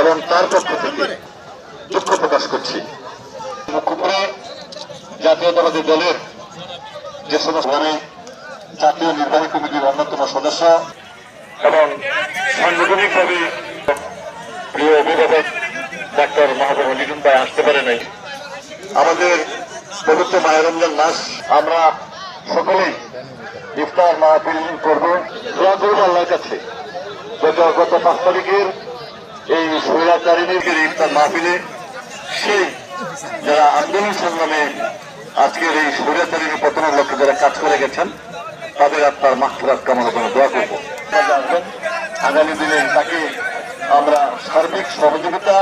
এবং তার পক্ষ থেকে দুঃখ প্রকাশ করছি। মুখ্যপুরে জাতীয়তাবাদী দলের যে সমস্ত মানে জাতীয় নির্বাহী কমিটির অন্যতম সদস্য এবং সাংগঠনিকভাবে মাহবুব লিটন ভাই আসতে পারে নাই। আমাদের পবিত্র মায়ের রমজান মাস, আমরা সকলেই ইফতার মাহফিল করব। করব আল্লাহর কাছে। গত গত পাঁচ তারিখের এই স্বৈরাচারিণীর ইফতার মাহফিলে, সেই যারা আন্দোলন সংগ্রামে আজকের এই স্বৈরাচারিণী পতনের লক্ষ্যে যারা কাজ করে গেছেন, তাদের আত্মার মাহফুরাত কামনা করে দোয়া করব। আগামী দিনে তাকে আমরা সার্বিক সহযোগিতা